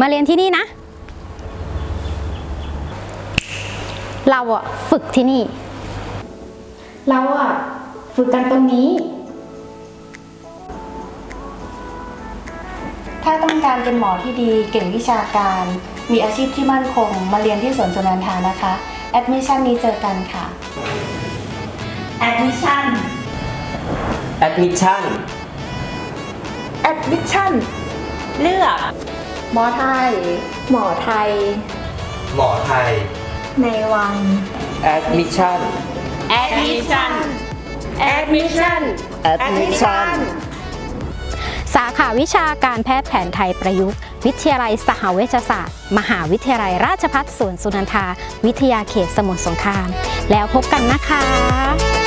มาเรียนที่นี่นะ เราอะฝึกที่นี่ เราอะฝึกกันตรงนี้ ถ้าต้องการเป็นหมอที่ดีเก่งวิชาการ มีอาชีพที่มั่นคง มาเรียนที่สวนสุนันทานะคะแอดมิชชั่นนี้เจอกันค่ะ admission admission admission เลือก หมอไทย หมอไทย หมอไทย ในวัง admission admission admission admission สาขาวิชาการแพทย์แผนไทยประยุกต์ วิทยาลัยสหเวชศาสตร์ มหาวิทยาลัยราชภัฏสวนสุนันทา วิทยาเขตสมุทรสงคราม แล้วพบกันนะคะ